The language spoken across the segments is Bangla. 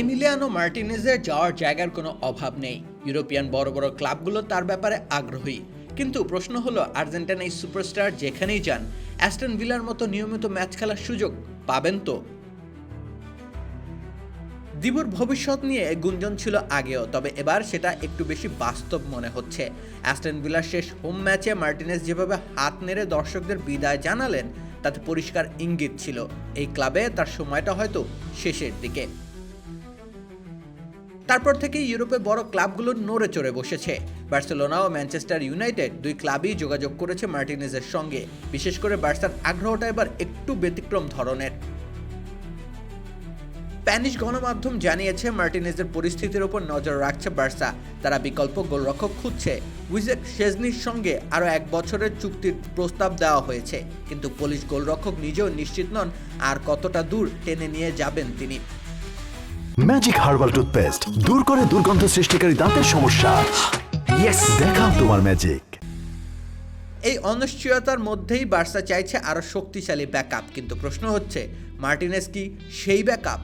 এমিলিয়ানো মার্টিনেজের যাওয়ার জায়গার কোনো অভাব নেই। ইউরোপিয়ান বড় বড় ক্লাবগুলো তার ব্যাপারে আগ্রহী। কিন্তু প্রশ্ন হলো আর্জেন্টিনা এই সুপারস্টার যেখানেই যান, অ্যাস্টন ভিলার মতো নিয়মিত ম্যাচ খেলার সুযোগ পাবেন তো? দিবুর ভবিষ্যৎ নিয়ে গুঞ্জন ছিল আগেও, তবে এবার সেটা একটু বেশি বাস্তব মনে হচ্ছে। অ্যাস্টন ভিলার শেষ হোম ম্যাচে মার্টিনেস যেভাবে হাত নেড়ে দর্শকদের বিদায় জানালেন, তাতে পরিষ্কার ইঙ্গিত ছিল। এই ক্লাবে তার সময়টা হয়তো শেষের দিকে। তারপর থেকে ইউরোপে বড় ক্লাবগুলো নড়ে চড়ে বসেছে। বার্সেলোনা ও ম্যানচেস্টার ইউনাইটেড দুই ক্লাবই যোগাযোগ করেছে মার্টিনেজের সঙ্গে। বিশেষ করে বার্সার আগ্রহটা এবার একটু ব্যতিক্রম ধরনের। স্প্যানিশ গণমাধ্যম জানিয়েছে, মার্টিনেজের পরিস্থিতির উপর নজর রাখছে বার্সা। তারা বিকল্প গোলরক্ষক খুঁজছে। উইজেক শেজনির সঙ্গে আরও এক বছরের চুক্তির প্রস্তাব দেওয়া হয়েছে। কিন্তু পুলিশ গোলরক্ষক নিজেও নিশ্চিত নন আর কতটা দূর টেনে নিয়ে যাবেন তিনি। ম্যাজিক হার্বাল টুথপেস্ট দূর করে দুর্গন্ধ সৃষ্টিকারী দাঁতের সমস্যা। ইয়েস দেখাও তোমার ম্যাজিক এই অনিশ্চয়তার মধ্যেই বার্সা চাইছে আরও শক্তিশালী ব্যাকআপ কিন্তু প্রশ্ন হচ্ছে, মার্টিনেস কি সেই ব্যাকআপ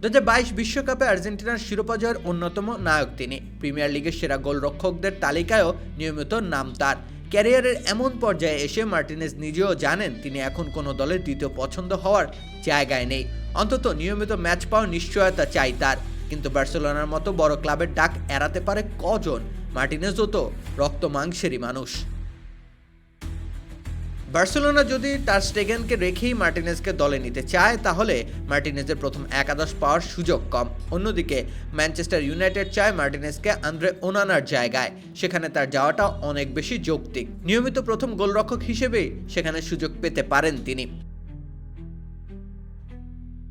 দু হাজার বাইশ বিশ্বকাপে আর্জেন্টিনার শিরোপা জয়ের অন্যতম নায়ক তিনি। প্রিমিয়ার লিগের সেরা গোলরক্ষকদের তালিকায়ও নিয়মিত নাম তার। ক্যারিয়ারের এমন পর্যায়ে এসে মার্টিনেস নিজেও জানেন, তিনি এখন কোনো দলের দ্বিতীয় পছন্দ হওয়ার জায়গায় নেই। অন্তত নিয়মিত ম্যাচ পাওয়ার নিশ্চয়তা চাই তার। কিন্তু বার্সেলোনার মতো বড় ক্লাবের ডাক এড়াতে পারে কজন? মার্টিনেজও তো রক্ত মাংসেরই মানুষ। বার্সেলোনা যদি তার স্টেগেনকে রেখেই মার্টিনেজকে দলে নিতে চায়, তাহলে মার্টিনেজের প্রথম একাদশ পাওয়ার সুযোগ কম। অন্যদিকে, ম্যানচেস্টার ইউনাইটেড চায় মার্টিনেজকে আন্দ্রে ওনানার জায়গায়। সেখানে তার যাওয়াটা অনেক বেশি যৌক্তিক। নিয়মিত প্রথম গোলরক্ষক হিসেবেই সেখানে সুযোগ পেতে পারেন তিনি।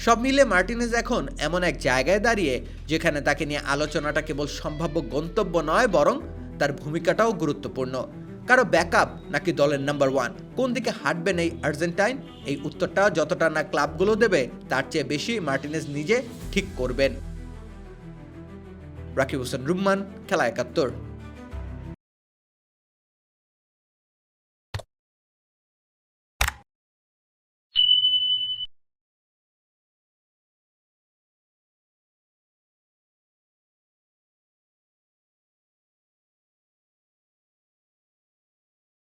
সব মিলে মার্টিনেজ এখন এমন এক জায়গায় দাঁড়িয়ে যেখানে তাকে নিয়ে আলোচনাটা কেবল সম্ভাব্য গন্তব্য নয়, বরং তার ভূমিকাটাও গুরুত্বপূর্ণ। কারও ব্যাকআপ নাকি দলের নাম্বার ওয়ান? কোন দিকে হাঁটবেন এই আর্জেন্টাইন? এই উত্তরটা যতটা না ক্লাবগুলো দেবে, তার চেয়ে বেশি মার্টিনেজ নিজে ঠিক করবেন। রাকিব হোসেন, রুম্মান, খেলা একাত্তর।